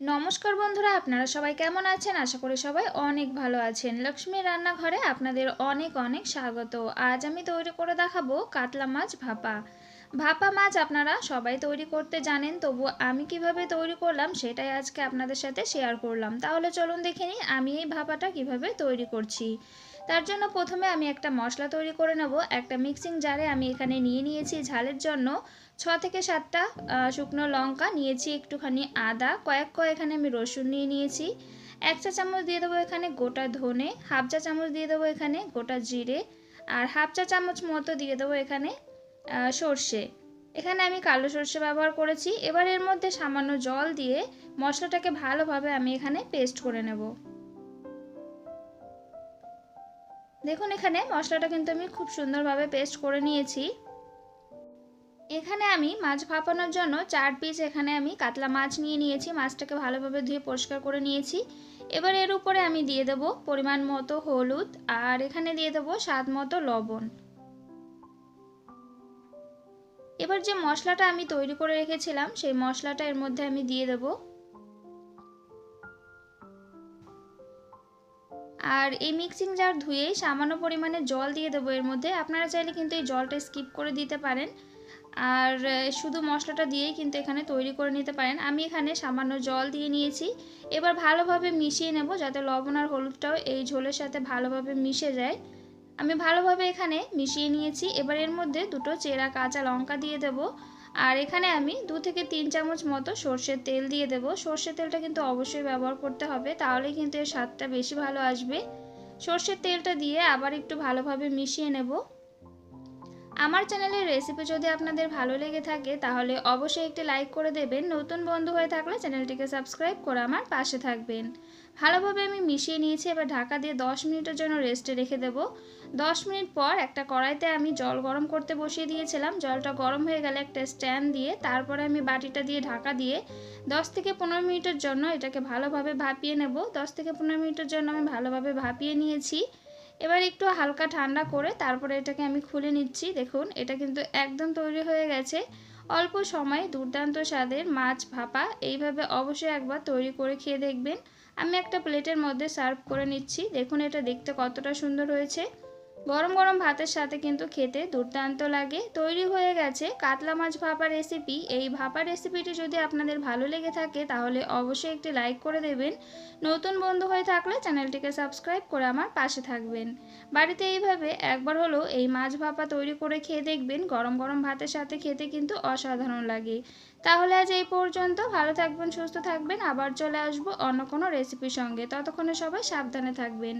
নমস্কার বন্ধুরা, আপনারা সবাই কেমন আছেন? আশা করি সবাই অনেক ভালো আছেন। লক্ষ্মীর রান্নাঘরে আপনাদের অনেক অনেক স্বাগত। আজ আমি তৈরি করে দেখাবো কাতলা মাছ ভাপা। ভাপা মাছ আপনারা সবাই তৈরি করতে জানেন, তবু আমি কীভাবে তৈরি করলাম সেটাই আজকে আপনাদের সাথে শেয়ার করলাম। তাহলে চলুন দেখে নিই আমি এই ভাপাটা কীভাবে তৈরি করছি। তার জন্য প্রথমে আমি একটা মশলা তৈরি করে নেব। একটা মিক্সিং জারে আমি এখানে নিয়ে নিয়েছি ঝালের জন্য ছ থেকে সাতটা শুকনো লঙ্কা, নিয়েছি একটুখানি আদা, কয়েক কয়েক এখানে আমি রসুন নিয়ে নিয়েছি। এক চা চামচ দিয়ে দেবো এখানে গোটা ধনে, হাফ চা চামচ দিয়ে দেবো এখানে গোটা জিরে, আর হাফ চা চামচ মতো দিয়ে দেবো এখানে সর্ষে। এখানে আমি কালো সর্ষে ব্যবহার করেছি। এবার এর মধ্যে সামান্য জল দিয়ে মশলাটাকে ভালোভাবে আমি এখানে পেস্ট করে নেব। দেখুন, এখানে মশলাটা কিন্তু আমি খুব সুন্দরভাবে পেস্ট করে নিয়েছি। এখানে আমি মাছ ভাপানোর জন্য চার পিস এখানে আমি কাতলা মাছ নিয়ে নিয়েছি। মাছটাকে ভালোভাবে ধুয়ে পরিষ্কার করে নিয়েছি। এবার এর উপরে আমি দিয়ে দেব পরিমাণ মতো হলুদ। আর এখানে দিয়ে দেবো স্বাদ মতো লবণ। এবার যে মশলাটা আমি তৈরি করে রেখেছিলাম, সেই মশলাটা এর মধ্যে আমি দিয়ে দেব। আর এই মিক্সিং জার ধুয়ে সামান্য পরিমাণে জল দিয়ে দেবো এর মধ্যে। আপনারা চাইলে কিন্তু এই জলটা স্কিপ করে দিতে পারেন। আর শুধু মশলাটা দিয়েই কিন্তু এখানে তৈরি করে নিতে পারেন। আমি এখানে সামান্য জল দিয়ে নিয়েছি। এবার ভালোভাবে মিশিয়ে নেব যাতে লবণ আর হলুদটাও এই ঝোলের সাথে ভালোভাবে মিশে যায়। আমি ভালোভাবে এখানে মিশিয়ে নিয়েছি। এবার এর মধ্যে দুটো চেরা কাঁচা লঙ্কা দিয়ে দেব। আর এখানে আমি দু থেকে তিন চামচ মতো সর্ষের তেল দিয়ে দেব। সর্ষের তেলটা কিন্তু অবশ্যই ব্যবহার করতে হবে, তাহলেই কিন্তু এর স্বাদটা বেশি ভালো আসবে। সর্ষের তেলটা দিয়ে আবার একটু ভালোভাবে মিশিয়ে নেব। আমার চ্যানেলের রেসিপি যদি আপনাদের ভালো লেগে থাকে, তাহলে অবশ্যই একটি লাইক করে দেবেন। নতুন বন্ধু হয়ে থাকলে চ্যানেলটিকে সাবস্ক্রাইব করে আমার পাশে থাকবেন। ভালোভাবে আমি মিশিয়ে নিয়েছি, এবার ঢাকা দিয়ে 10 মিনিটের জন্য রেস্টে রেখে দেব। 10 মিনিট পর একটা কড়াইতে আমি জল গরম করতে বসিয়ে দিয়েছিলাম। জলটা গরম হয়ে গেলে একটা স্ট্যান্ড দিয়ে, তারপরে আমি বাটিটা দিয়ে ঢাকা দিয়ে 10 থেকে পনেরো মিনিটের জন্য এটাকে ভালোভাবে ভাপিয়ে নেব। 10 থেকে পনেরো মিনিটের জন্য আমি ভালোভাবে ভাপিয়ে নিয়েছি। এবার একটু হালকা ঠান্ডা করে তারপরে এটাকে আমি খুলে নিচ্ছি। দেখুন, এটা কিন্তু একদম তৈরি হয়ে গেছে। অল্প সময়ে দুর্দান্ত স্বাদের মাছ ভাপা এইভাবে অবশ্যই একবার তৈরি করে খেয়ে দেখবেন। আমি একটা প্লেটের মধ্যে সার্ভ করে নিচ্ছি। দেখুন, এটা দেখতে কতটা সুন্দর হয়েছে। গরম গরম ভাতের সাথে কিন্তু খেতে দুর্দান্ত লাগে। তৈরি হয়ে গেছে কাতলা মাছ ভাপা রেসিপি এই ভাপা রেসিপিটি যদি আপনাদের ভালো লেগে থাকে তাহলে অবশ্যই একটি লাইক করে দেবেন। নতুন বন্ধু হয়ে থাকলে চ্যানেলটিকে সাবস্ক্রাইব করে আমার পাশে থাকবেন। বাড়িতে এইভাবে একবার হলেও এই মাছ ভাপা তৈরি করে খেয়ে দেখবেন। গরম গরম ভাতের সাথে খেতে কিন্তু অসাধারণ লাগে। তাহলে আজ এই পর্যন্ত। ভালো থাকবেন, সুস্থ থাকবেন। আবার চলে আসব অন্য কোনো রেসিপির সঙ্গে। ততক্ষণে সবাই সাবধানে থাকবেন।